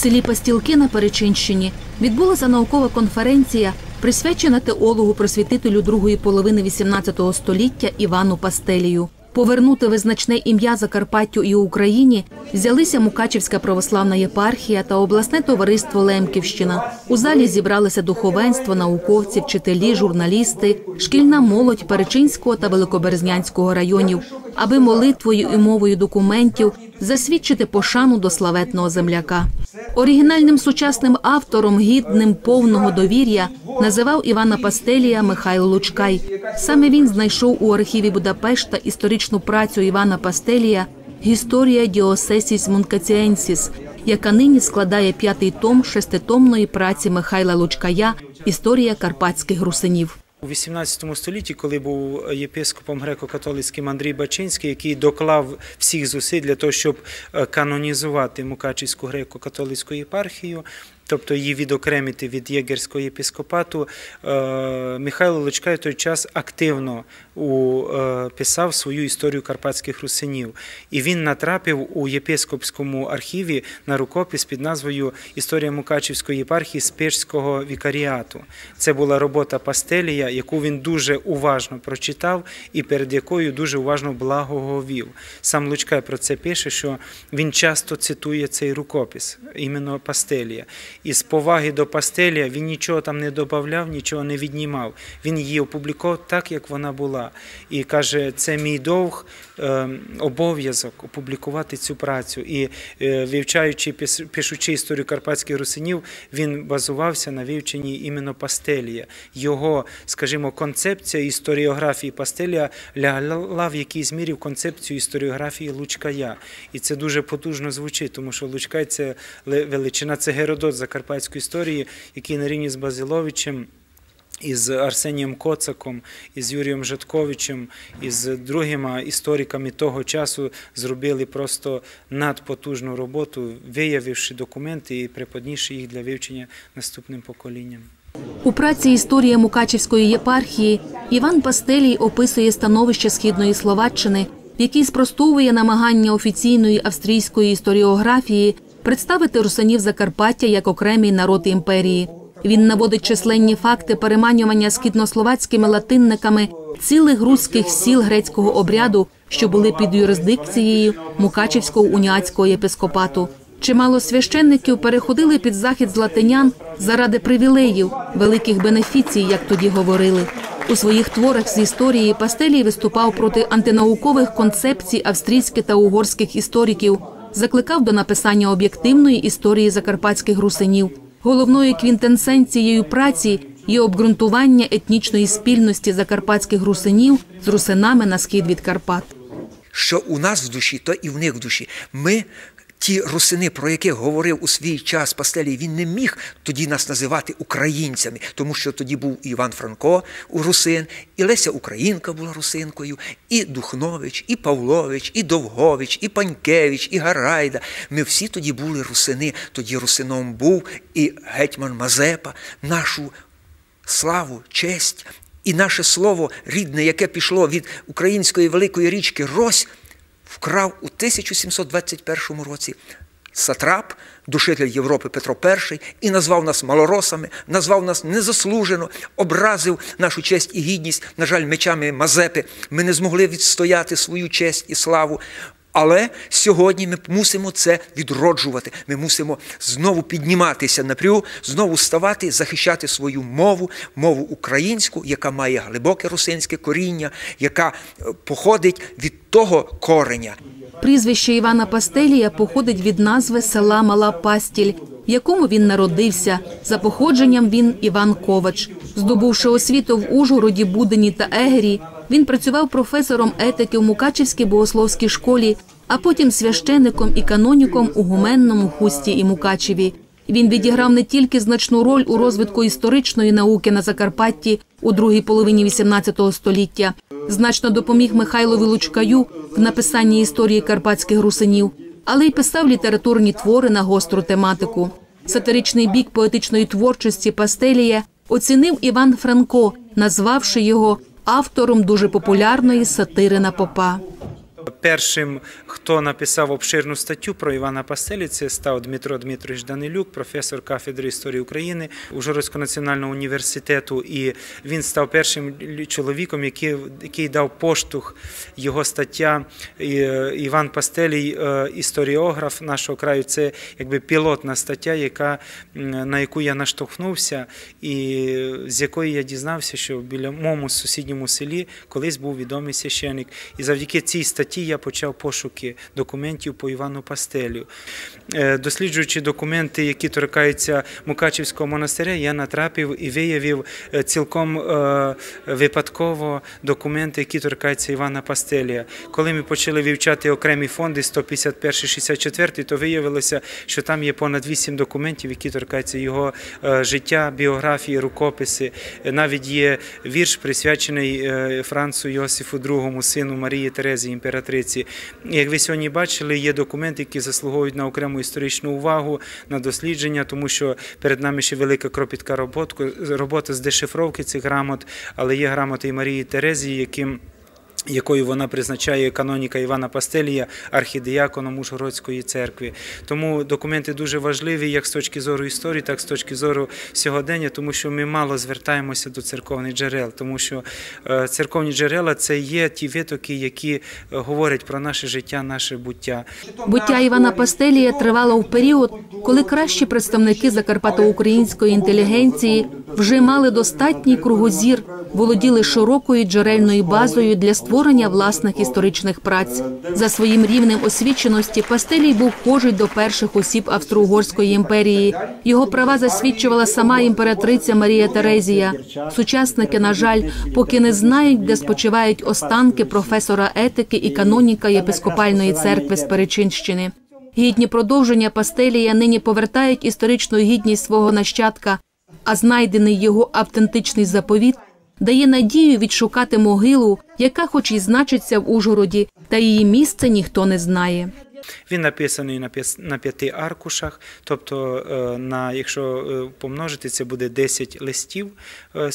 селі Пастілки на Перечинщині відбулася наукова конференція, присвячена теологу просвітителю другої половини XVIII століття Івану Пастелію. Повернути визначне ім'я Закарпаттю і Україні взялися Мукачівська православна єпархія та обласне товариство Лемківщина. У залі зібралися духовенство, науковці, вчителі, журналісти, шкільна молодь Перечинського та Великоберезнянського районів, аби молитвою і мовою документів засвідчити пошану до славетного земляка. Оригінальним сучасним автором, гідним повного довір'я, називав Івана Пастелія Михайло Лучкай. Саме він знайшов у архіві Будапешта історичну працю Івана Пастелія Гісторія Діосесіс Мункаціенсіс, яка нині складає п'ятий том шеститомної праці Михайла Лучкая Історія карпатських русинів. У 18 столітті, коли був єпископом греко-католицьким Андрій Бачинський, який доклав всіх зусиль для того, щоб е, канонізувати Мукачівську греко-католицьку єпархію, тобто її відокремити від єгерського єпископату, е, Михайло Лучкай той час активно е, писав свою історію карпатських русинів. І він натрапив у єпископському архіві на рукопис під назвою Історія Мукачівської єпархії Спирського вікаріату. Це була робота Пастелія, яку він дуже уважно прочитав і перед якою дуже уважно благоговів. Сам Лучкай про це пише, що він часто цитує цей рукопис, іменно Пастелія. І з поваги до Пастелія він нічого там не додавав, нічого не віднімав. Він її опублікував так, як вона була. І каже, це мій довг е, обов'язок опублікувати цю працю. І е, вивчаючи, пишучи історію карпатських русинів, він базувався на вивченні іменно Пастелія. Його, скажімо, концепція історіографії Пастелія лягла в якійсь мірі в концепцію історіографії Лучкая. І це дуже потужно звучить, тому що Лучкай це величина, це Геродот закарпатської історії, який на рівні з Базиловичем. Із Арсенієм Коцаком, із Юрієм Житковичем, із другими істориками того часу зробили просто надпотужну роботу, виявивши документи і преподнісши їх для вивчення наступним поколінням. У праці Історія Мукачівської єпархії Іван Пастелій описує становище східної Словаччини, в спростовує намагання офіційної австрійської історіографії представити русинів Закарпаття як окремий народ імперії. Він наводить численні факти переманювання східнословацькими латинниками цілих руських сіл грецького обряду, що були під юрисдикцією Мукачівського уніатського єпископату. Чимало священників переходили під захід з латинян заради привілеїв, великих бенефіцій, як тоді говорили. У своїх творах з історії Пастелій виступав проти антинаукових концепцій австрійських та угорських істориків, закликав до написання об'єктивної історії закарпатських русинів. Головною квінтенсенцією праці є обґрунтування етнічної спільності закарпатських русинів з русинами на схід від Карпат. що у нас в душі, то і в них в душі. Ми. Ті русини, про яких говорив у свій час Пастелій, він не міг тоді нас називати українцями, тому що тоді був і Іван Франко у русин, і Леся Українка була русинкою, і Духнович, і Павлович, і Довгович, і Панькевич, і Гарайда. Ми всі тоді були русини. Тоді русином був і гетьман Мазепа, нашу славу, честь і наше слово рідне, яке пішло від української великої річки Рось, вкрав у 1721 році сатрап, душитель Європи Петро І, і назвав нас малоросами, назвав нас незаслужено, образив нашу честь і гідність. На жаль, мечами Мазепи ми не змогли відстояти свою честь і славу. Але сьогодні ми мусимо це відроджувати. Ми мусимо знову підніматися напрю, знову ставати, захищати свою мову, мову українську, яка має глибоке русинське коріння, яка е, походить від того кореня. Прізвище Івана Пастелія походить від назви села Мала Пастіль, в якому він народився. За походженням він Іван Ковач. Здобувши освіту в Ужгороді, Будені та Егері, він працював професором етики в Мукачівській богословській школі, а потім священником і каноніком у Гуменному хусті і Мукачеві. Він відіграв не тільки значну роль у розвитку історичної науки на Закарпатті у другій половині XVIII століття, значно допоміг Михайлові Лучкаю в написанні історії карпатських русинів, але й писав літературні твори на гостру тематику. Сатиричний бік поетичної творчості Пастелія оцінив Іван Франко, назвавши його автором дуже популярної сатири на попа. Першим, хто написав обширну статтю про Івана Пастелі, це став Дмитро Дмитрович Данилюк, професор кафедри історії України Ужгородського національного університету. І він став першим чоловіком, який, який дав поштовх його стаття е, Іван Пастелій, е, історіограф нашого краю. Це якби пілотна стаття, яка, на яку я наштовхнувся, і з якої я дізнався, що біля моєму сусідньому селі колись був відомий священик. І завдяки цій статті я почав пошуки документів по Івану Пастелю. Е, досліджуючи документи, які торкаються Мукачівського монастиря, я натрапив і виявив е, цілком е, випадково документи, які торкаються Івана Пастелія. Коли ми почали вивчати окремі фонди 151-64, то виявилося, що там є понад 8 документів, які торкаються його життя, біографії, рукописи. Навіть є вірш, присвячений Францу Йосифу II, сину Марії Терезі, імператриці. Як ви сьогодні бачили, є документи, які заслуговують на окрему історичну увагу, на дослідження, тому що перед нами ще велика кропітка робота з дешифровки цих грамот, але є грамоти і Марії Терезії, яким якою вона призначає каноніка Івана Пастелія архідіяконом Ужгородської церкви. Тому документи дуже важливі як з точки зору історії, так і з точки зору сьогодення, тому що ми мало звертаємося до церковних джерел, тому що е, церковні джерела це є ті витоки, які е, говорять про наше життя, наше буття. Буття Івана Пастелія тривало в період, коли кращі представники закарпато-української інтелігенції вже мали достатній кругозір, володіли широкою джерельною базою для створення створення власних історичних праць. За своїм рівнем освіченості Пастелій був вхожий до перших осіб Австро-Угорської імперії. Його права засвідчувала сама імператриця Марія Терезія. Сучасники, на жаль, поки не знають, де спочивають останки професора етики і каноніка єпископальної церкви з Перечинщини. Гідні продовження Пастелія нині повертають історичну гідність свого нащадка, а знайдений його автентичний заповіт дає надію відшукати могилу, яка, хоч і значиться в Ужгороді, та її місце ніхто не знає. Він написаний на п'яти аркушах, тобто, е, на, якщо е, помножити, це буде 10 листів е,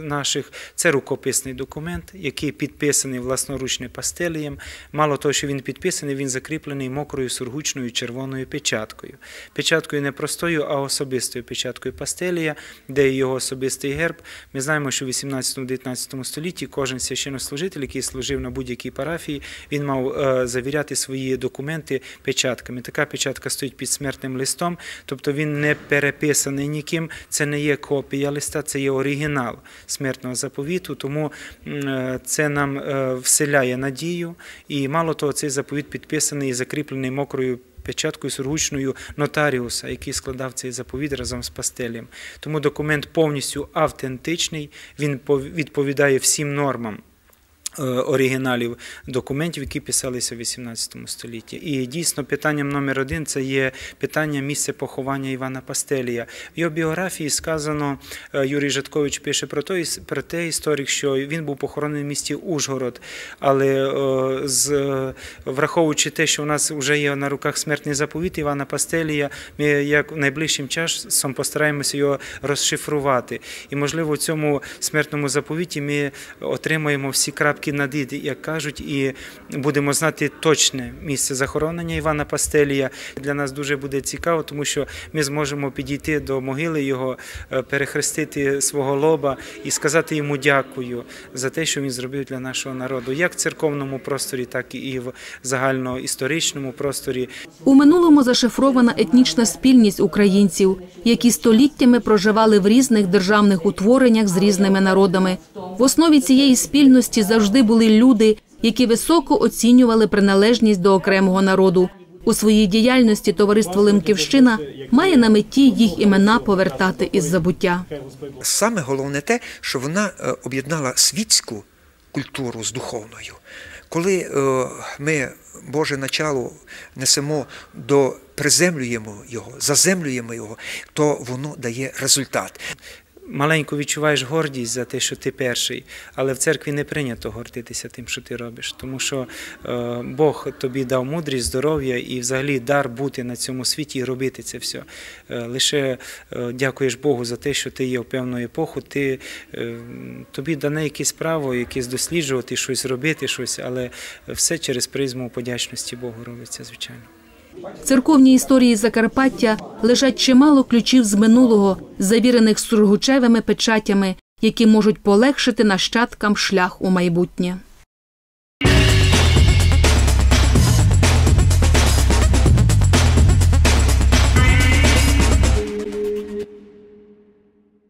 наших. Це рукописний документ, який підписаний власноручним пастелієм. Мало того, що він підписаний, він закріплений мокрою сургучною червоною печаткою. Печаткою не простою, а особистою печаткою пастелія, де його особистий герб. Ми знаємо, що в 18-19 столітті кожен священнослужитель, який служив на будь-якій парафії, він мав завіряти свої документи печатками. Така печатка стоїть під смертним листом, тобто він не переписаний ніким. Це не є копія листа, це є оригінал смертного заповіту. Тому е, це нам е, вселяє надію. І мало того, цей заповіт підписаний і закріплений мокрою. Печаткою сургучною нотаріуса, який складав цей заповіт разом з пастелем. Тому документ повністю автентичний, він відповідає всім нормам. Е, оригіналів документів, які писалися в XVIII столітті. І дійсно питанням номер один це є питання місця поховання Івана Пастелія. В його біографії сказано, е, Юрій Жаткович пише про те, про те історик, що він був похоронений в місті Ужгород, але е, з, враховуючи те, що у нас вже є на руках смертний заповіт Івана Пастелія, ми як найближчим часом постараємося його розшифрувати. І, можливо, в цьому смертному заповіті ми отримаємо всі крапки крапки над як кажуть, і будемо знати точне місце захоронення Івана Пастелія. Для нас дуже буде цікаво, тому що ми зможемо підійти до могили його, е, перехрестити свого лоба і сказати йому дякую за те, що він зробив для нашого народу, як в церковному просторі, так і в загальноісторичному просторі. У минулому зашифрована етнічна спільність українців, які століттями проживали в різних державних утвореннях з різними народами. В основі цієї спільності завжди були люди, які високо оцінювали приналежність до окремого народу. У своїй діяльності товариство Лемківщина має на меті їх імена повертати із забуття. Саме головне те, що вона е, об'єднала світську культуру з духовною. Коли е, ми Боже начало несемо до приземлюємо його, заземлюємо його, то воно дає результат. Маленько відчуваєш гордість за те, що ти перший, але в церкві не прийнято гордитися тим, що ти робиш, тому що е, Бог тобі дав мудрість, здоров'я і взагалі дар бути на цьому світі і робити це все. Е, лише е, дякуєш Богу за те, що ти є в певну епоху, ти, тобі дане якесь право, якесь досліджувати, щось робити, щось, але все через призму подячності Богу робиться, звичайно. В церковній історії Закарпаття лежать чимало ключів з минулого, завірених сургучевими печатями, які можуть полегшити нащадкам шлях у майбутнє.